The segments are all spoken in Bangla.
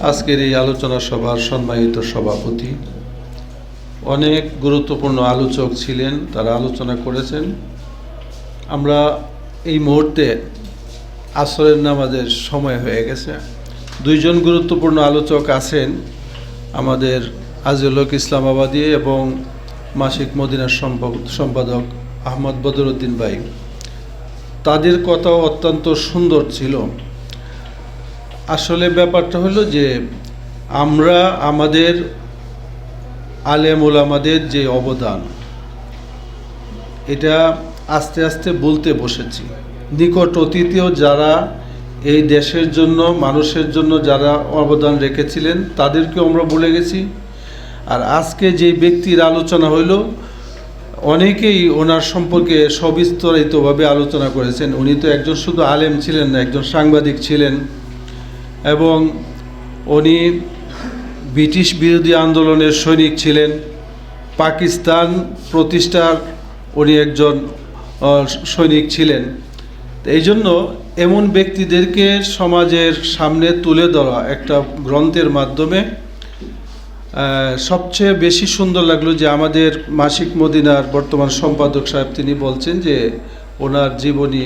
আজকের এই আলোচনা সভার সম্মানিত সভাপতি। অনেক গুরুত্বপূর্ণ আলোচক ছিলেন, তারা আলোচনা করেছেন। আমরা এই মুহূর্তে আসরের নামাজের সময় হয়ে গেছে। দুইজন গুরুত্বপূর্ণ আলোচক আছেন, আমাদের আজিউলক ইসলামাবাদী এবং মাসিক মদিনার সম্পা- সম্পাদক আহমদ বদরুদ্দিন ভাই। তাদের কথাও অত্যন্ত সুন্দর ছিল। আসলে ব্যাপারটা হলো যে আমরা আমাদের আলেম ওলামাদের যে অবদান, এটা আস্তে আস্তে বলতে বসেছি। নিকট অতীতেও যারা এই দেশের জন্য, মানুষের জন্য যারা অবদান রেখেছিলেন, তাদেরকেও আমরা বলে গেছি। আর আজকে যে ব্যক্তির আলোচনা হইল অনেকেই ওনার সম্পর্কে সবিস্তারিতভাবে আলোচনা করেছেন। উনি তো একজন শুধু আলেম ছিলেন না, একজন সাংবাদিক ছিলেন। এবং উনি ব্রিটিশ বিরোধী আন্দোলনের সৈনিক ছিলেন। পাকিস্তান প্রতিষ্ঠার উনি একজন সৈনিক ছিলেন। এই জন্য এমন ব্যক্তিদেরকে সমাজের সামনে তুলে ধরা একটা গ্রন্থের মাধ্যমে সবচেয়ে বেশি সুন্দর লাগল যে আমাদের মাসিক মদিনার বর্তমান সম্পাদক সাহেব তিনি বলছেন যে ওনার জীবনী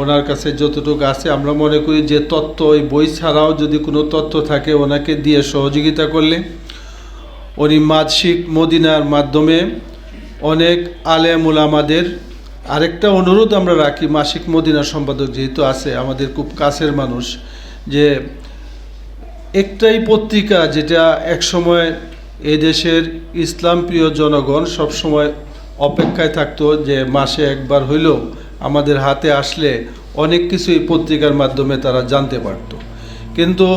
ওনার কাছে যতটুকু আছে, আমরা মনে করি যে তত্ত্ব, ওই বই ছাড়াও যদি কোনো তথ্য থাকে, ওনাকে দিয়ে সহযোগিতা করলে উনি মাসিক মদিনার মাধ্যমে অনেক আলেম ওলামাদের আরেকটা অনুরোধ আমরা রাখি, মাসিক মদিনার সম্পাদক যেহেতু আছে, আমাদের খুব কাছের মানুষ, যে একটাই পত্রিকা যেটা একসময় এদেশের ইসলাম প্রিয় জনগণ সবসময় অপেক্ষায় থাকতো যে মাসে একবার হইলেও আমাদের হাতে আসলে অনেক কিছু এই পত্রিকার মাধ্যমে তারা জানতে পারত। কিন্তু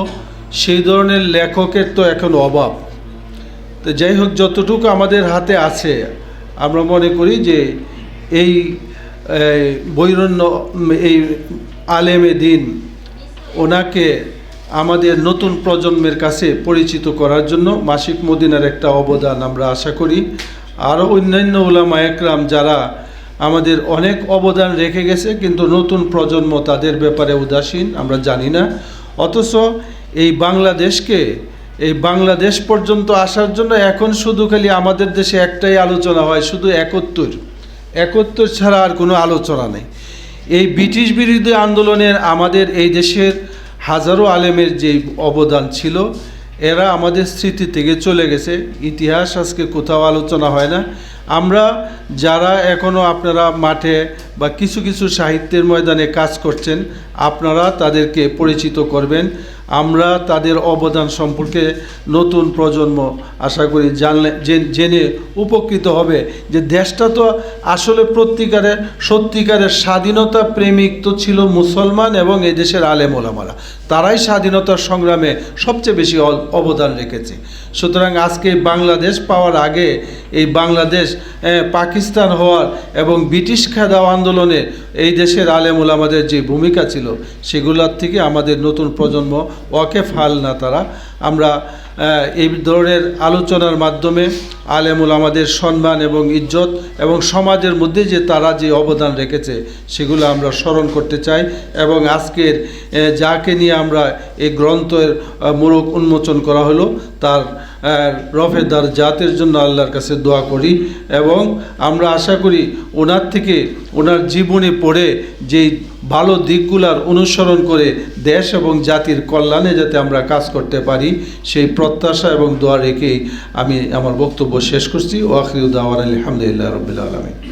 সেই ধরনের লেখকের তো এখন অভাব। তো যাই হোক, যতটুকু আমাদের হাতে আছে, আমরা মনে করি যে এই বৈরণ্য এই আলেমে দিন ওনাকে আমাদের নতুন প্রজন্মের কাছে পরিচিত করার জন্য মাসিক মদিনার একটা অবদান আমরা আশা করি। আরও অন্যান্য ওলামা যারা আমাদের অনেক অবদান রেখে গেছে, কিন্তু নতুন প্রজন্ম তাদের ব্যাপারে উদাসীন, আমরা জানি না। অথচ এই বাংলাদেশকে, এই বাংলাদেশ পর্যন্ত আসার জন্য এখন শুধু খালি আমাদের দেশে একটাই আলোচনা হয়, শুধু একত্তর। একত্তর ছাড়া আর কোনো আলোচনা নেই। এই ব্রিটিশ বিরোধী আন্দোলনের আমাদের এই দেশের হাজারো আলেমের যে অবদান ছিল, এরা আমাদের স্মৃতি থেকে চলে গেছে। ইতিহাস আজকে কোথাও আলোচনা হয় না। আমরা যারা এখনও আপনারা মাঠে বা কিছু কিছু সাহিত্যের ময়দানে কাজ করছেন, আপনারা তাদেরকে পরিচিত করবেন। আমরা তাদের অবদান সম্পর্কে নতুন প্রজন্ম আশা করি জানলে জেনে উপকৃত হবে যে দেশটা তো আসলে প্রত্যিকারের সত্যিকারের স্বাধীনতা প্রেমিক তো ছিল মুসলমান এবং এই দেশের আলেম ওলামারা। তারাই স্বাধীনতার সংগ্রামে সবচেয়ে বেশি অবদান রেখেছে। সুতরাং আজকে বাংলাদেশ পাওয়ার আগে এই বাংলাদেশ পাকিস্তান হওয়ার এবং ব্রিটিশ খেদাও আন্দোলনে এই দেশের আলেম ওলামাদের যে ভূমিকা ছিল, সেগুলোর থেকে আমাদের নতুন প্রজন্ম ওয়াকেফ হাল না তারা। আমরা এই ধরনের আলোচনার মাধ্যমে আলেমুল আমাদের সম্মান এবং ইজ্জত এবং সমাজের মধ্যে যে তারা যে অবদান রেখেছে, সেগুলো আমরা স্মরণ করতে চাই এবং আজকের যাকে নিয়ে আমরা এই গ্রন্থের মোড়ক উন্মোচন করা হলো, তার রফেদার জাতের জন্য আল্লাহর কাছে দোয়া করি এবং আমরা আশা করি ওনার থেকে, ওনার জীবনে পড়ে যেই ভালো দিকগুলার অনুসরণ করে দেশ এবং জাতির কল্যাণে যাতে আমরা কাজ করতে পারি, সেই প্রত্যাশা এবং দোয়া রেখেই আমি আমার বক্তব্য শেষ করছি। ওয়াকিউদ্দাওয়ার আলহামদুলিল্লাহ রবিল আলমী